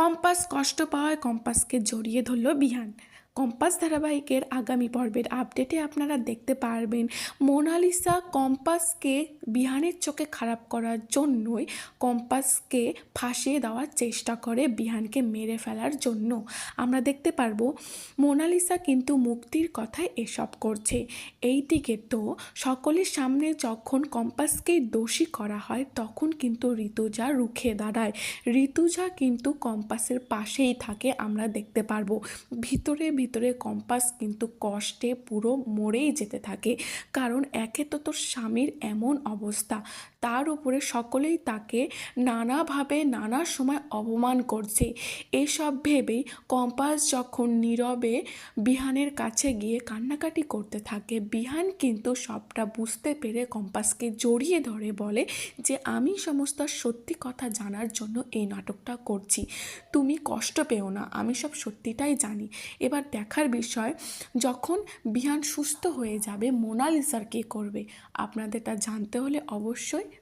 Compass কষ্ট পাওয়ায় কম্পাসকে জড়িয়ে ধরল বিহান। কম্পাস ধারাবাহিকের আগামী পর্বের আপডেটে আপনারা দেখতে পারবেন মোনালিসা কম্পাসকে বিহানের চোখে খারাপ করার জন্যই কম্পাসকে ফাঁসিয়ে দেওয়ার চেষ্টা করে বিহানকে মেরে ফেলার জন্য। আমরা দেখতে পারব মোনালিসা কিন্তু মুক্তির কথায় এসব করছে। এইদিকে তো সকলের সামনে যখন কম্পাসকেই দোষী করা হয়, তখন কিন্তু ঋতুজা রুখে দাঁড়ায়। ঋতুজা কিন্তু কম্পাসের পাশেই থাকে, আমরা দেখতে পারব। ভিতরে ভিতরে কম্পাস কিন্তু কষ্টে পুরো মরেই যেতে থাকে। কারণ একে তো তোর স্বামীর এমন অবস্থা। তার উপরে সকলেই তাকে নানাভাবে নানা সময় অপমান করছে। এসব ভেবেই কম্পাস যখন নীরবে বিহানের কাছে গিয়ে কান্নাকাটি করতে থাকে, বিহান কিন্তু সবটা বুঝতে পেরে কম্পাসকে জড়িয়ে ধরে বলে যে, আমি সমস্ত সত্যি কথা জানার জন্য এই নাটকটা করছি। তুমি কষ্ট পেও না, আমি সব সত্যিটাই জানি। এবার দেখার বিষয়, যখন বিহান সুস্থ হয়ে যাবে, মোনালিসার কী করবে? আপনাদের তা জানতে হলে অবশ্যই